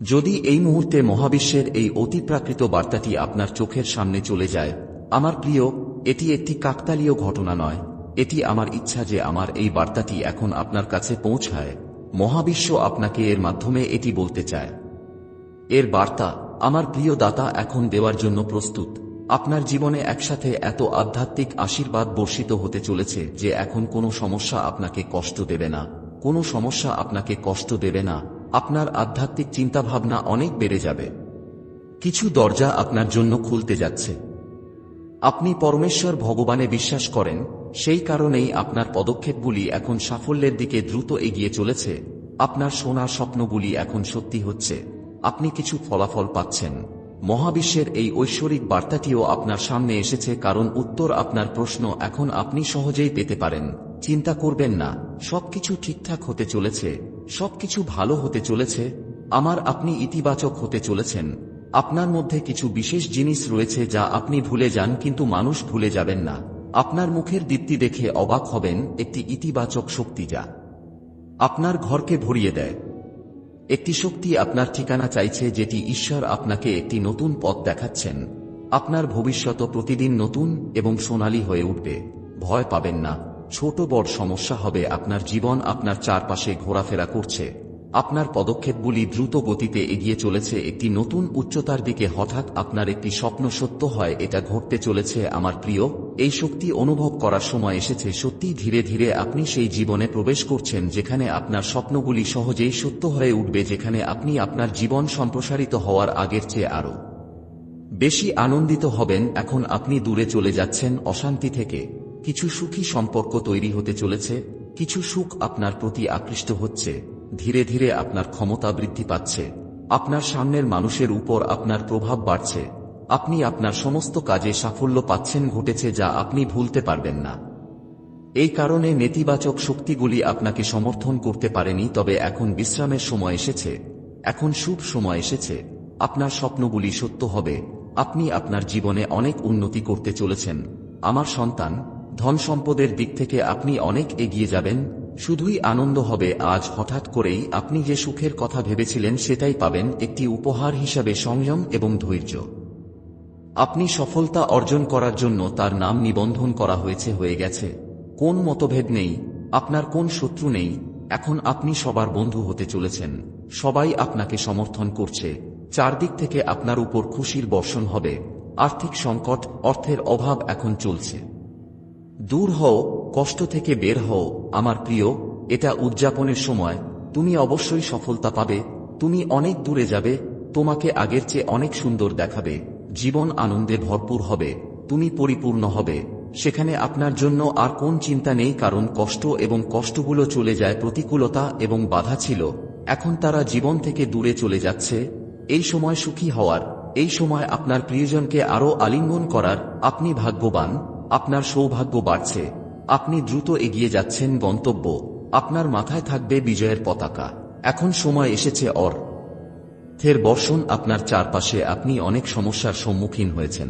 যদি এই মুহূর্তে মহাবিশ্বের এই অতিপ্রাকৃত বার্তাটি আপনার চোখের সামনে চলে যায়, আমার প্রিয়, এটি একটি কাকতালীয় ঘটনা নয়। এটি আমার ইচ্ছা যে আমার এই বার্তাটি এখন আপনার কাছে পৌঁছায়। মহাবিশ্ব আপনাকে এর মাধ্যমে এটি বলতে চায়। এর বার্তা, আমার প্রিয় দাতা এখন দেওয়ার জন্য প্রস্তুত। আপনার জীবনে একসাথে এত আধ্যাত্মিক আশীর্বাদ বর্ষিত হতে চলেছে যে এখন কোনো সমস্যা আপনাকে কষ্ট দেবে না। কোনো সমস্যা আপনাকে কষ্ট দেবে না। আপনার আধ্যাত্মিক চিন্তাভাবনা অনেক বেড়ে যাবে। কিছু দরজা আপনার জন্য খুলতে যাচ্ছে। আপনি পরমেশ্বর ভগবানে বিশ্বাস করেন, সেই কারণেই আপনার পদক্ষেপগুলি এখন সাফল্যের দিকে দ্রুত এগিয়ে চলেছে। আপনার সোনার স্বপ্নগুলি এখন সত্যি হচ্ছে। আপনি কিছু ফলাফল পাচ্ছেন। মহাবিশ্বের এই ঐশ্বরিক বার্তাটিও আপনার সামনে এসেছে কারণ উত্তর আপনার প্রশ্ন এখন আপনি সহজেই পেতে পারেন। চিন্তা করবেন না, সবকিছু ঠিকঠাক হতে চলেছে। সবকিছু ভালো হতে চলেছে, আমার আপনি ইতিবাচক হতে চলেছেন, আপনার মধ্যে কিছু বিশেষ জিনিস রয়েছে যা আপনি ভুলে যান কিন্তু মানুষ ভুলে যাবেন না, আপনার মুখের দীপ্তি দেখে অবাক হবেন একটি ইতিবাচক শক্তি যা আপনার ঘরকে ভরিয়ে দেয়। একটি শক্তি আপনার ঠিকানা চাইছে যেটি ঈশ্বর আপনাকে একটি নতুন পথ দেখাচ্ছেন, আপনার ভবিষ্যৎ প্রতিদিন নতুন এবং সোনালী হয়ে উঠবে, ভয় পাবেন না। ছোট বড় সমস্যা হবে আপনার জীবন আপনার চারপাশে ঘোরাফেরা করছে। আপনার পদক্ষেপগুলি দ্রুত গতিতে এগিয়ে চলেছে। একটি নতুন উচ্চতার দিকে হঠাৎ আপনার একটি স্বপ্ন সত্য হয়, এটা ঘটতে চলেছে আমার প্রিয়। এই শক্তি অনুভব করার সময় এসেছে। সত্যি ধীরে ধীরে আপনি সেই জীবনে প্রবেশ করছেন, যেখানে আপনার স্বপ্নগুলি সহজেই সত্য হয়ে উঠবে, যেখানে আপনি আপনার জীবন সম্প্রসারিত হওয়ার আগের চেয়ে আরও বেশি আনন্দিত হবেন। এখন আপনি দূরে চলে যাচ্ছেন অশান্তি থেকে। কিছু সুখী সম্পর্ক তৈরি হতে চলেছে, কিছু সুখ আপনার প্রতি আকৃষ্ট হচ্ছে, ধীরে ধীরে আপনার ক্ষমতা বৃদ্ধি পাচ্ছে, আপনার সামনের মানুষের উপর আপনার প্রভাব বাড়ছে, আপনি আপনার সমস্ত কাজে সাফল্য পাচ্ছেন ঘটেছে যা আপনি ভুলতে পারবেন না। এই কারণে নেতিবাচক শক্তিগুলি আপনাকে সমর্থন করতে পারেনি, তবে এখন বিশ্রামের সময় এসেছে, এখন শুভ সময় এসেছে, আপনার স্বপ্নগুলি সত্য হবে, আপনি আপনার জীবনে অনেক উন্নতি করতে চলেছেন, আমার সন্তান ধন সম্পদের দিক থেকে আপনি অনেক এগিয়ে যাবেন, শুধুই আনন্দ হবে আজ হঠাৎ করেই আপনি যে সুখের কথা ভেবেছিলেন সেটাই পাবেন একটি উপহার হিসাবে সংযম এবং ধৈর্য। আপনি সফলতা অর্জন করার জন্য তার নাম নিবন্ধন করা হয়েছে হয়ে গেছে। কোন মতভেদ নেই, আপনার কোন শত্রু নেই, এখন আপনি সবার বন্ধু হতে চলেছেন। সবাই আপনাকে সমর্থন করছে। চারদিক থেকে আপনার উপর খুশির বর্ষণ হবে। আর্থিক সংকট, অর্থের অভাব এখন চলছে। দূর হও, কষ্ট থেকে বের হও, আমার প্রিয়, এটা উদযাপনের সময়, তুমি অবশ্যই সফলতা পাবে, তুমি অনেক দূরে যাবে, তোমাকে আগের চেয়ে অনেক সুন্দর দেখাবে, জীবন আনন্দে ভরপুর হবে, তুমি পরিপূর্ণ হবে, সেখানে আপনার জন্য আর কোন চিন্তা নেই কারণ কষ্ট এবং কষ্টগুলো চলে যায় প্রতিকূলতা এবং বাধা ছিল, এখন তারা জীবন থেকে দূরে চলে যাচ্ছে, এই সময় সুখী হওয়ার, এই সময় আপনার প্রিয়জনকে আরও আলিঙ্গন করার, আপনি ভাগ্যবান। আপনার সৌভাগ্য বাড়ছে। আপনি দ্রুত এগিয়ে যাচ্ছেন গন্তব্য। আপনার মাথায় থাকবে বিজয়ের পতাকা। এখন সময় এসেছে অর। থের বর্ষণ আপনার চারপাশে, আপনি অনেক সমস্যার সম্মুখীন হয়েছেন।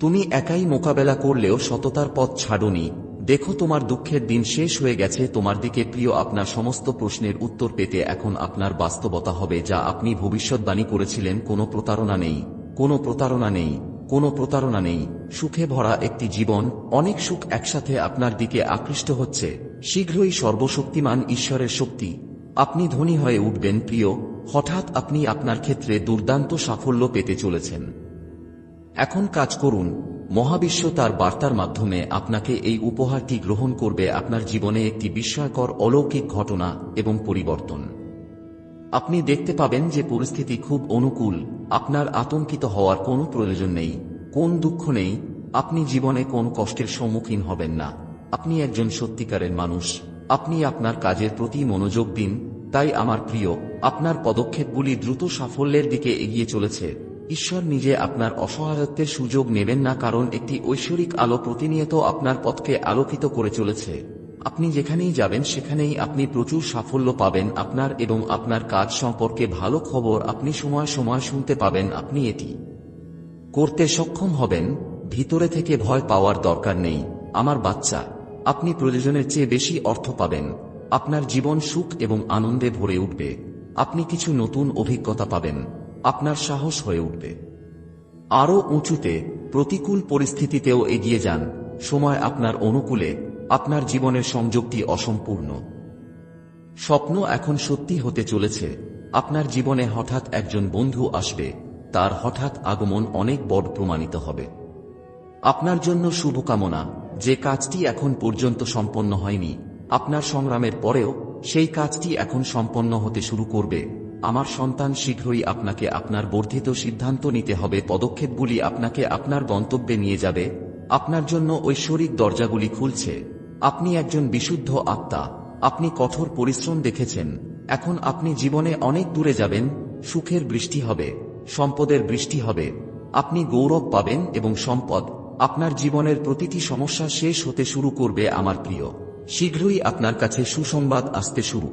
তুমি একাই মোকাবেলা করলেও সততার পথ ছাড়নি। দেখো তোমার দুঃখের দিন শেষ হয়ে গেছে, তোমার দিকে প্রিয় আপনার সমস্ত প্রশ্নের উত্তর পেতে এখন আপনার বাস্তবতা হবে, যা আপনি ভবিষ্যৎবাণী করেছিলেন, কোনো প্রতারণা নেই, কোনো প্রতারণা নেই। কোনো প্রতারণা নেই। সুখে ভরা একটি জীবন, অনেক সুখ একসাথে আপনার দিকে আকৃষ্ট হচ্ছে। শীঘ্রই সর্বশক্তিমান ঈশ্বরের শক্তি। আপনি ধনী হয়ে উঠবেন, প্রিয়। হঠাৎ আপনি আপনার ক্ষেত্রে দুর্দান্ত সাফল্য পেতে চলেছেন। এখন কাজ করুন। মহাবিশ্ব তার বার্তার মাধ্যমে আপনাকে এই উপহারটি গ্রহণ করবে আপনার জীবনে একটি বিস্ময়কর অলৌকিক ঘটনা এবং পরিবর্তন। আপনি দেখতে পাবেন যে পরিস্থিতি খুব অনুকূল। আপনার আতঙ্কিত হওয়ার কোনো প্রয়োজন নেই, কোন দুঃখ নেই, আপনি জীবনে কোন কষ্টের সম্মুখীন হবেন না। আপনি একজন সত্যিকারের মানুষ, আপনি আপনার কাজের প্রতি মনোযোগ দিন, তাই আমার প্রিয়, আপনার পদক্ষেপগুলি দ্রুত সাফল্যের দিকে এগিয়ে চলেছে। ঈশ্বর নিজে আপনার অসহায়ত্বের সুযোগ নেবেন না কারণ একটি ঐশ্বরিক আলো প্রতিনিয়ত আপনার পথকে আলোকিত করে চলেছে। আপনি যেখানেই যাবেন, সেখানেই আপনি প্রচুর সাফল্য পাবেন। আপনার এবং আপনার কাজ সম্পর্কে ভালো খবর আপনি সময় সময় শুনতে পাবেন। আপনি এটি করতে সক্ষম হবেন। ভিতরে থেকে ভয় পাওয়ার দরকার নেই। আমার বাচ্চা, আপনি প্রয়োজনের চেয়ে বেশি অর্থ পাবেন। আপনার জীবন সুখ এবং আনন্দে ভরে উঠবে। আপনি কিছু নতুন অভিজ্ঞতা পাবেন। আপনার সাহস হয়ে উঠবে। আরও উঁচুতে, প্রতিকূল পরিস্থিতিতেও এগিয়ে যান। সময় আপনার অনুকূলে আপনার জীবনের সংযোগটি অসম্পূর্ণ। স্বপ্ন এখন সত্যি হতে চলেছে। আপনার জীবনে হঠাৎ একজন বন্ধু আসবে। তার হঠাৎ আগমন অনেক বড় প্রমাণিত হবে। আপনার জন্য শুভকামনা। যে কাজটি এখন পর্যন্ত সম্পন্ন হয়নি, আপনার সংগ্রামের পরেও সেই কাজটি এখন সম্পন্ন হতে শুরু করবে। আমার সন্তান শীঘ্রই আপনাকে আপনার বর্ধিত সিদ্ধান্ত নিতে হবে। পদক্ষেপগুলি আপনাকে আপনার গন্তব্যে নিয়ে যাবে। আপনার জন্য ঐশ্বরিক দরজাগুলি খুলছে। আপনি একজন বিশুদ্ধ আত্মা, আপনি কঠোর পরিশ্রম দেখেছেন, এখন আপনি জীবনে অনেক দূরে যাবেন, সুখের বৃষ্টি হবে, সম্পদের বৃষ্টি হবে, আপনি গৌরব পাবেন এবং সম্পদ আপনার জীবনের প্রতিটি সমস্যা শেষ হতে শুরু করবে আমার প্রিয়। শীঘ্রই আপনার কাছে সুসংবাদ আসতে শুরু।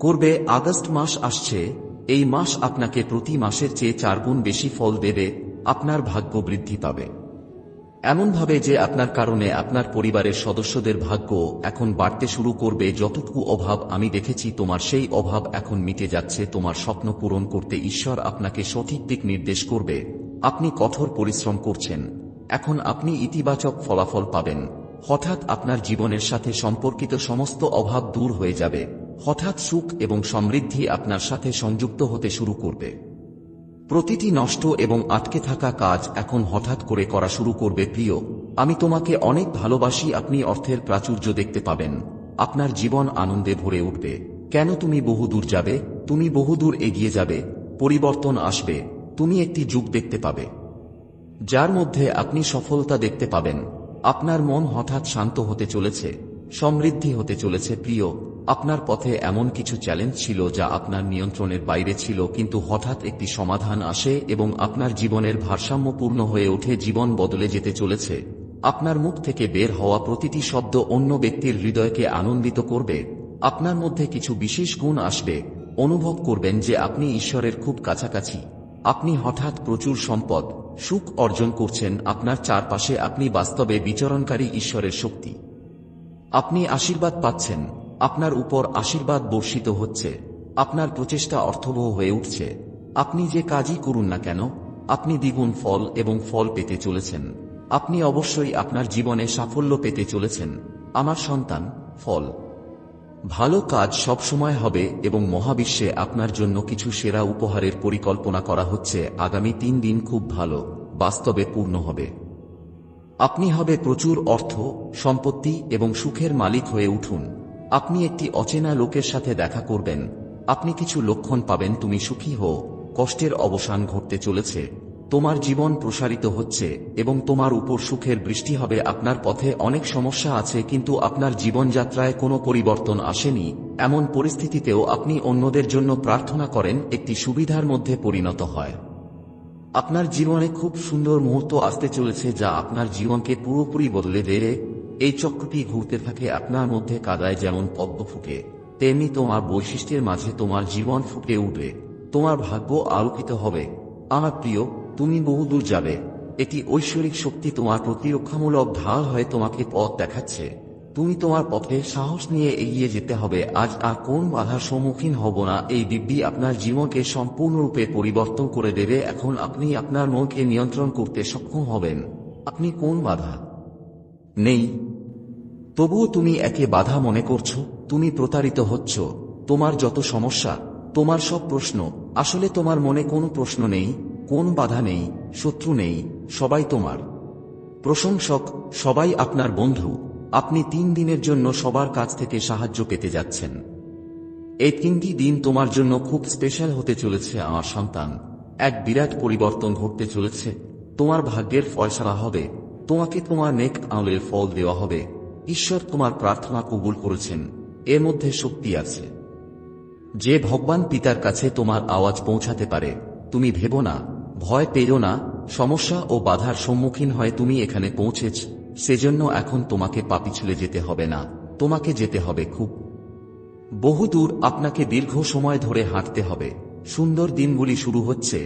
করবে আগস্ট মাস আসছে, এই মাস আপনাকে প্রতি মাসের চেয়ে চারগুণ বেশি ফল দেবে, আপনার ভাগ্য বৃদ্ধি পাবে। এমনভাবে যে আপনার কারণে আপনার পরিবারের সদস্যদের ভাগ্য এখন বাড়তে শুরু করবে, যতটুকু অভাব আমি দেখেছি, তোমার সেই অভাব এখন মিটে যাচ্ছে, তোমার স্বপ্ন পূরণ করতে ঈশ্বর আপনাকে সঠিক দিক নির্দেশ করবে। আপনি কঠোর পরিশ্রম করছেন। এখন আপনি ইতিবাচক ফলাফল পাবেন। হঠাৎ আপনার জীবনের সাথে সম্পর্কিত সমস্ত অভাব দূর হয়ে যাবে। হঠাৎ সুখ এবং সমৃদ্ধি আপনার সাথে সংযুক্ত হতে শুরু করবে। প্রতিটি নষ্ট এবং আটকে থাকা কাজ এখন হঠাৎ করে করা শুরু করবে, প্রিয়। আমি তোমাকে অনেক ভালোবাসি, আপনি অর্থের প্রাচুর্য দেখতে পাবেন। আপনার জীবন আনন্দে ভরে উঠবে। কেন তুমি বহুদূর যাবে? তুমি বহুদূর এগিয়ে যাবে। পরিবর্তন আসবে। তুমি একটি যুগ দেখতে পাবে। যার মধ্যে আপনি সফলতা দেখতে পাবেন। আপনার মন হঠাৎ শান্ত হতে চলেছে, সমৃদ্ধি হতে চলেছে, প্রিয়। আপনার পথে এমন কিছু চ্যালেঞ্জ ছিল যা আপনার নিয়ন্ত্রণের বাইরে ছিল, কিন্তু হঠাৎ একটি সমাধান আসে এবং আপনার জীবনের ভারসাম্যপূর্ণ হয়ে ওঠে, জীবন বদলে যেতে চলেছে। আপনার মুখ থেকে বের হওয়া প্রতিটি শব্দ অন্য ব্যক্তির হৃদয়কে আনন্দিত করবে। আপনার মধ্যে কিছু বিশেষ গুণ আসবে। অনুভব করবেন যে আপনি ঈশ্বরের খুব কাছাকাছি। আপনি হঠাৎ প্রচুর সম্পদ, সুখ অর্জন করছেন, আপনার চারপাশে আপনি বাস্তবে বিচরণকারী ঈশ্বরের শক্তি। আপনি আশীর্বাদ পাচ্ছেন। আপনার উপর আশীর্বাদ বর্ষিত হচ্ছে। আপনার প্রচেষ্টা অর্থবহ হয়ে উঠছে। আপনি যে কাজই করুন না কেন, আপনি দ্বিগুণ ফল এবং ফল পেতে চলেছেন। আপনি অবশ্যই আপনার জীবনে সাফল্য পেতে চলেছেন। আমার সন্তান, ফল। ভালো কাজ সবসময় হবে এবং মহাবিশ্বে আপনার জন্য কিছু সেরা উপহারের পরিকল্পনা করা হচ্ছে আগামী তিন দিন খুব ভালো, বাস্তবে পূর্ণ হবে। আপনি হবে প্রচুর অর্থ, সম্পত্তি এবং সুখের মালিক হয়ে উঠুন। আপনি একটি অচেনা লোকের সাথে দেখা করবেন। আপনি কিছু লক্ষণ পাবেন, তুমি সুখী হো কষ্টের অবসান ঘটতে চলেছে। তোমার জীবন প্রসারিত হচ্ছে এবং তোমার উপর সুখের বৃষ্টি হবে। আপনার পথে অনেক সমস্যা আছে, কিন্তু আপনার জীবনযাত্রায় কোনো পরিবর্তন আসেনি। এমন পরিস্থিতিতেও আপনি অন্যদের জন্য প্রার্থনা করেন, একটি সুবিধার মধ্যে পরিণত হয়। আপনার জীবনে খুব সুন্দর মুহূর্ত আসতে চলেছে, যা আপনার জীবনকে পুরোপুরি বদলে দেবে এই চক্রটি ঘুরতে থাকে আপনার মধ্যে কাদায় যেমন পদ্ম ফুটে, তেমনি তোমার বৈশিষ্ট্যের মাঝে তোমার জীবন ফুটে উঠবে। তোমার ভাগ্য আলোকিত হবে। আমার প্রিয়, তুমি বহুদূর যাবে। এটি ঐশ্বরিক শক্তি তোমার প্রতিরক্ষামূলক ঢাল হয়ে তোমাকে পথ দেখাচ্ছে। তুমি তোমার পথে সাহস নিয়ে এগিয়ে যেতে হবে। আজ আর কোন বাধার সম্মুখীন হব না। এই দিব্যি আপনার জীবনকে সম্পূর্ণরূপে পরিবর্তন করে দেবে। এখন আপনি আপনার মনকে নিয়ন্ত্রণ করতে সক্ষম হবেন। আপনি কোন বাধা নেই? তবুও তুমি একে বাধা মনে করছ, তুমি প্রতারিত হচ্ছ, তোমার যত সমস্যা, তোমার সব প্রশ্ন, আসলে তোমার মনে কোনো প্রশ্ন নেই, কোন বাধা নেই, শত্রু নেই, সবাই তোমার। প্রশংসক, সবাই আপনার বন্ধু, আপনি তিন দিনের জন্য সবার কাছ থেকে সাহায্য পেতে যাচ্ছেন। এই তিনটি দিন তোমার জন্য খুব স্পেশাল হতে চলেছে, আমার সন্তান। এক বিরাট পরিবর্তন ঘটতে চলেছে, তোমার ভাগ্যের ফয়সলা হবে, তোমাকে তোমার নেক আউলের ফল দেওয়া হবে। ঈশ্বর তোমার প্রার্থনা কবুল করেছেন, এর মধ্যে শক্তি আছে। যে ভগবান পিতার কাছে তোমার আওয়াজ পৌঁছাতে পারে, তুমি ভেবো না, ভয় পেরো না, সমস্যা ও বাধার সম্মুখীন হয় তুমি এখানে পৌঁছেছ, সেজন্য এখন তোমাকে পাপি ছুলে যেতে হবে না, তোমাকে যেতে হবে খুব। বহুদূর আপনাকে দীর্ঘ সময় ধরে হাঁটতে হবে, সুন্দর দিনগুলি শুরু হচ্ছে,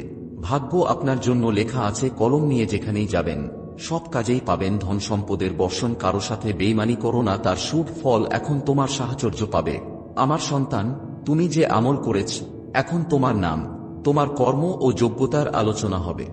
ভাগ্য আপনার জন্য লেখা আছে কলম নিয়ে যেখানেই যাবেন। সব কাজেই পাবেন ধন সম্পদের বর্ষণ, কারও সাথে বেইমানি করো না, তার শুভ ফল এখন তোমার সাহচর্য পাবে। আমার সন্তান, তুমি যে আমল করেছ, এখন তোমার নাম, তোমার কর্ম ও যোগ্যতার আলোচনা হবে।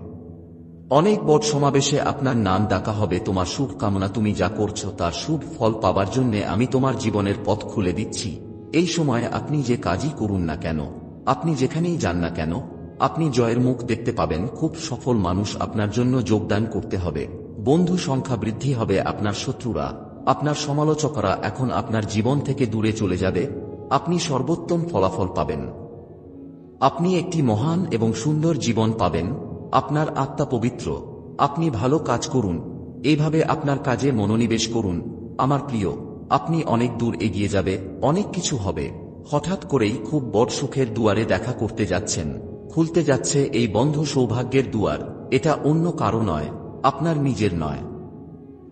অনেক বড় সমাবেশে আপনার নাম ডাকা হবে, তোমার শুভ কামনা তুমি যা করছ, তার শুভ ফল পাবার জন্য আমি তোমার জীবনের পথ খুলে দিচ্ছি। এই সময় আপনি যে কাজই করুন না কেন, আপনি যেখানেই যান না কেন আপনি জয়ের মুখ দেখতে পাবেন, খুব সফল মানুষ আপনার জন্য যোগদান করতে হবে। বন্ধু সংখ্যা বৃদ্ধি হবে আপনার শত্রুরা। আপনার সমালোচকরা এখন আপনার জীবন থেকে দূরে চলে যাবে। আপনি সর্বোত্তম ফলাফল পাবেন। আপনি একটি মহান এবং সুন্দর জীবন পাবেন। আপনার আত্মা পবিত্র। আপনি ভালো কাজ করুন। এইভাবে আপনার কাজে মনোনিবেশ করুন। আমার প্রিয়, আপনি অনেক দূর এগিয়ে যাবে, অনেক কিছু হবে। হঠাৎ করেই খুব বড় সুখের দুয়ারে দেখা করতে যাচ্ছেন। খুলতে যাচ্ছে এই বন্ধ সৌভাগ্যের দুয়ার। এটা অন্য কারও নয়, আপনার নিজের নয়।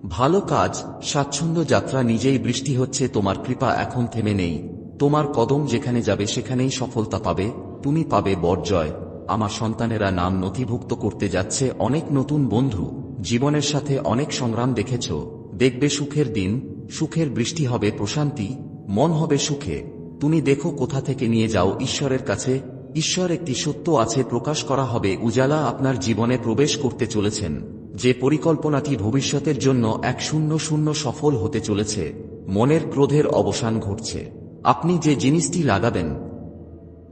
ভালো কাজ, স্বাচ্ছন্দ্য যাত্রা নিজেই বৃষ্টি হচ্ছে, তোমার কৃপা এখন থেমে নেই। তোমার কদম যেখানে যাবে সেখানেই সফলতা পাবে, তুমি পাবে বরজয়। আমার সন্তানেরা নাম নথিভুক্ত করতে যাচ্ছে, অনেক নতুন বন্ধু। জীবনের সাথে অনেক সংগ্রাম দেখেছ। দেখবে সুখের দিন, সুখের বৃষ্টি হবে প্রশান্তি, মন হবে সুখে। তুমি দেখো কোথা থেকে নিয়ে যাও ঈশ্বরের কাছে ঈশ্বর একটি সত্য আছে প্রকাশ করা হবে, উজালা আপনার জীবনে প্রবেশ করতে চলেছেন। যে পরিকল্পনাটি ভবিষ্যতের জন্য এক শূন্য শূন্য সফল হতে চলেছে, মনের ক্রোধের অবসান ঘটছে। আপনি যে জিনিসটি লাগাবেন,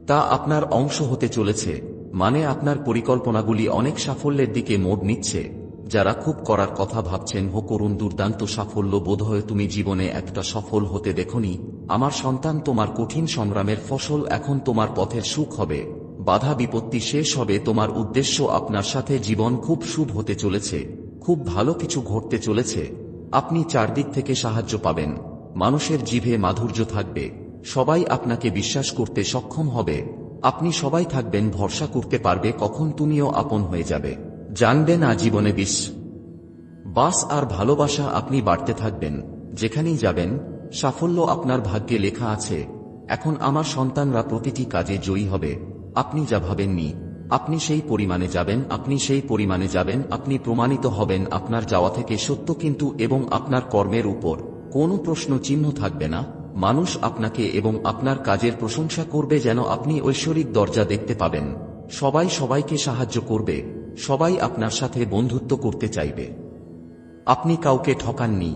তা আপনার অংশ হতে চলেছে মানে আপনার পরিকল্পনাগুলি অনেক সাফল্যের দিকে মোড় নিচ্ছে। যারা খুব করার কথা ভাবছেন, হো করুন দুর্দান্ত সাফল্য বোধহয় তুমি জীবনে একটা সফল হতে দেখনি। আমার সন্তান তোমার কঠিন সংগ্রামের ফসল, এখন তোমার পথের সুখ হবে। বাধা বিপত্তি শেষ হবে, তোমার উদ্দেশ্য আপনার সাথে জীবন খুব শুভ হতে চলেছে। খুব ভালো কিছু ঘটতে চলেছে। আপনি চারদিক থেকে সাহায্য পাবেন। মানুষের জিভে মাধুর্য থাকবে। সবাই আপনাকে বিশ্বাস করতে সক্ষম হবে। আপনি সবাই থাকবেন, ভরসা করতে পারবে, কখন তুমিও আপন হয়ে যাবে। জানবে না জীবনে বিশ বাস আর ভালোবাসা আপনি বাড়তে থাকবেন, যেখানেই যাবেন, সাফল্য আপনার ভাগ্যে লেখা আছে, এখন আমার সন্তানরা প্রতিটি কাজে জয়ী হবে, আপনি যা ভাবেননি, আপনি সেই পরিমাণে যাবেন, আপনি সেই পরিমাণে যাবেন, আপনি প্রমাণিত হবেন আপনার যাওয়া থেকে সত্য কিন্তু এবং আপনার কর্মের উপর, কোনো প্রশ্ন চিহ্ন থাকবে না, মানুষ আপনাকে এবং আপনার কাজের প্রশংসা করবে যেন আপনি ঐশ্বরিক দরজা দেখতে পাবেন, সবাই সবাইকে সাহায্য করবে। সবাই আপনার সাথে বন্ধুত্ব করতে চাইবে। আপনি কাউকে ঠকাননি।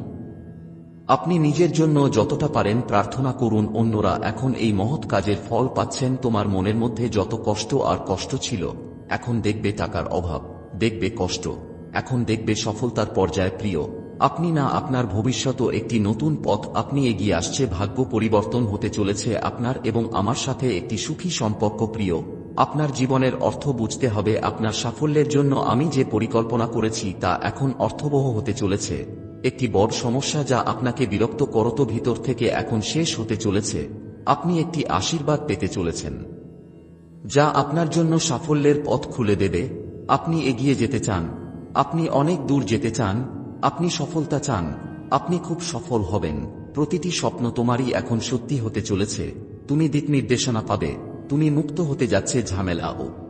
আপনি নিজের জন্য যতটা পারেন প্রার্থনা করুন, অন্যরা এখন এই মহৎ কাজের ফল পাচ্ছেন। তোমার মনের মধ্যে যত কষ্ট আর কষ্ট ছিল, এখন দেখবে টাকার অভাব, দেখবে কষ্ট, এখন দেখবে সফলতার পর্যায়ে প্রিয়। আপনি না আপনার ভবিষ্যৎ একটি নতুন পথ, আপনি এগিয়ে আসছে, ভাগ্য পরিবর্তন হতে চলেছে আপনার এবং আমার সাথে একটি সুখী সম্পর্ক প্রিয়। আপনার জীবনের অর্থ বুঝতে হবে আপনার সাফল্যের জন্য আমি যে পরিকল্পনা করেছি তা এখন অর্থবহ হতে চলেছে। একটি বড় সমস্যা যা আপনাকে বিরক্ত করত ভিতর থেকে এখন শেষ হতে চলেছে। আপনি একটি আশীর্বাদ পেতে চলেছেন। যা আপনার জন্য সাফল্যের পথ খুলে দেবে। আপনি এগিয়ে যেতে চান। আপনি অনেক দূর যেতে চান। আপনি সফলতা চান। আপনি খুব সফল হবেন। প্রতিটি স্বপ্ন তোমারই এখন সত্যি হতে চলেছে। তুমি দিক নির্দেশনা পাবে। তুমি মুক্ত হতে যাচ্ছে ঝামেলা ও।